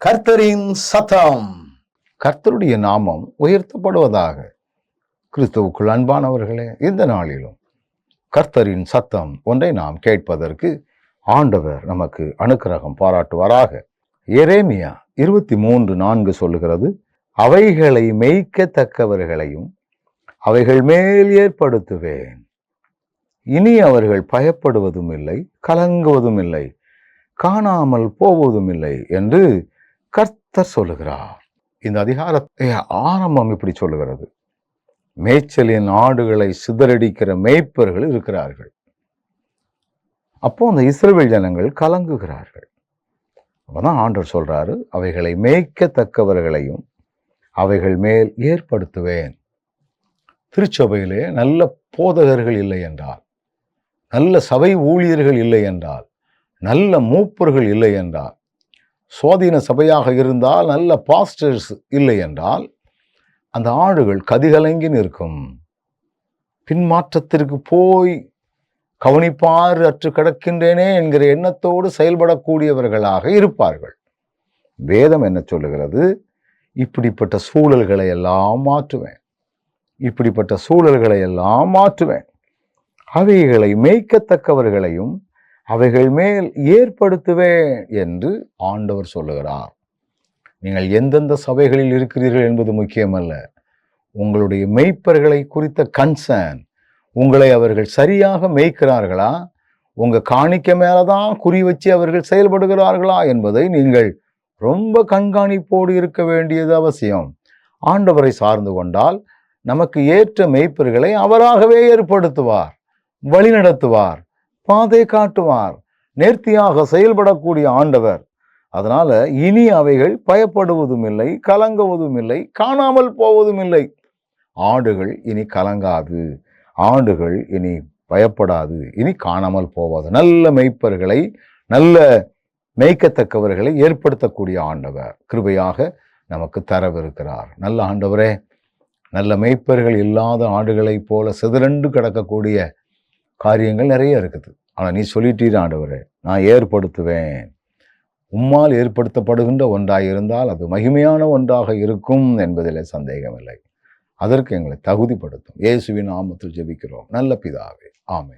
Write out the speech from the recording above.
கர்த்தரின் சத்தம். கர்த்தருடைய நாமம் உயர்த்தப்படுவதாக கிறிஸ்துவுக்குள் அன்பானவர்களே இந்த நாளிலும் கர்த்தரின் சத்தம் ஒன்றை நாம் கேட்பதற்கு ஆண்டவர் நமக்கு அனுக்கிரகம் பாராட்டுவாராக. எரேமியா இருபத்தி மூன்று நான்கு சொல்லுகிறது அவைகளை மெய்க்கத்தக்கவர்களையும் அவைகள் மேல் ஏற்படுத்துவேன். இனி அவர்கள் பயப்படுவதும் இல்லை கலங்குவதும் இல்லை காணாமல் போவதும் இல்லை என்று கர்த்தர் சொல்லுகிறார். இந்த அதிகாரத்தை ஆரம்பம் இப்படி சொல்லுகிறது. மேய்ச்சலின் ஆடுகளை சிதறடிக்கிற மேய்ப்பர்கள் இருக்கிறார்கள். அப்போ அந்த இஸ்ரேல் ஜனங்கள் கலங்குகிறார்கள். அப்பதான் ஆண்டவர் சொல்றாரு அவைகளை மேய்க்கத்தக்கவர்களையும் அவைகள் மேல் ஏற்படுத்துவேன். திருச்சபையிலே நல்ல போதகர்கள் இல்லை என்றால் நல்ல சபை ஊழியர்கள் இல்லை என்றால் நல்ல மூப்பர்கள் இல்லை என்றால் சுவாதீன சபையாக இருந்தால் நல்ல பாஸ்டர்ஸ் இல்லை என்றால் அந்த ஆடுகள் கதிகலங்கி நிற்கும். பின்மாற்றத்திற்கு போய் கவனிப்பாறு அற்று கிடக்கின்றேனே என்கிற எண்ணத்தோடு செயல்படக்கூடியவர்களாக இருப்பார்கள். வேதம் என்ன சொல்லுகிறது? இப்படிப்பட்ட சூழல்களை எல்லாம் மாற்றுவேன். இப்படிப்பட்ட சூழல்களை எல்லாம் மாற்றுவேன். அவைகளை மேய்க்கத்தக்கவர்களையும் அவைகள் மேல் ஏற்படுத்துவேன் என்று ஆண்டவர் சொல்லுகிறார். நீங்கள் எந்தெந்த சபைகளில் இருக்கிறீர்கள் என்பது முக்கியமல்ல. உங்களுடைய மெய்ப்பர்களை குறித்த கன்சர்ன் உங்களை அவர்கள் சரியாக மேய்க்கிறார்களா? உங்கள் காணிக்க மேலே தான் குறி வச்சு அவர்கள் செயல்படுகிறார்களா என்பதை நீங்கள் ரொம்ப கண்காணிப்போடு இருக்க வேண்டியது அவசியம். ஆண்டவரை சார்ந்து கொண்டால் நமக்கு ஏற்ற மெய்ப்பர்களை அவராகவே ஏற்படுத்துவார் வழிநடத்துவார். பாதை காட்டுவார். நேர்த்தியாக செயல்படக்கூடிய ஆண்டவர். அதனால இனி அவைகள் பயப்படுவதும் இல்லை கலங்குவதும் இல்லை காணாமல் போவதும் இல்லை ஆடுகள் இனி கலங்காது. ஆடுகள் இனி பயப்படாது. இனி காணாமல் போவாது. நல்ல மெய்ப்பர்களை நல்ல மேய்க்கத்தக்கவர்களை ஏற்படுத்தக்கூடிய ஆண்டவர் கிருபையாக நமக்கு தரவிருக்கிறார். நல்ல ஆண்டவரே நல்ல மெய்ப்பர்கள் இல்லாத ஆடுகளைப் போல சிதறண்டு கிடக்கக்கூடிய காரியங்கள் நிறைய இருக்குது. ஆனால் நீ சொல்லிட்டீர் ஆண்டவரே நான் ஏற்படுத்துவேன். உம்மால் ஏற்படுத்தப்படுகின்ற ஒன்றாக இருந்தால் அது மகிமையான ஒன்றாக இருக்கும் என்பதில் சந்தேகமில்லை. அதற்கு எங்களை தகுதிப்படுத்தும். இயேசுவின் ஆமத்தில் ஜெபிக்கிறோம். நல்ல பிதாவே. ஆமே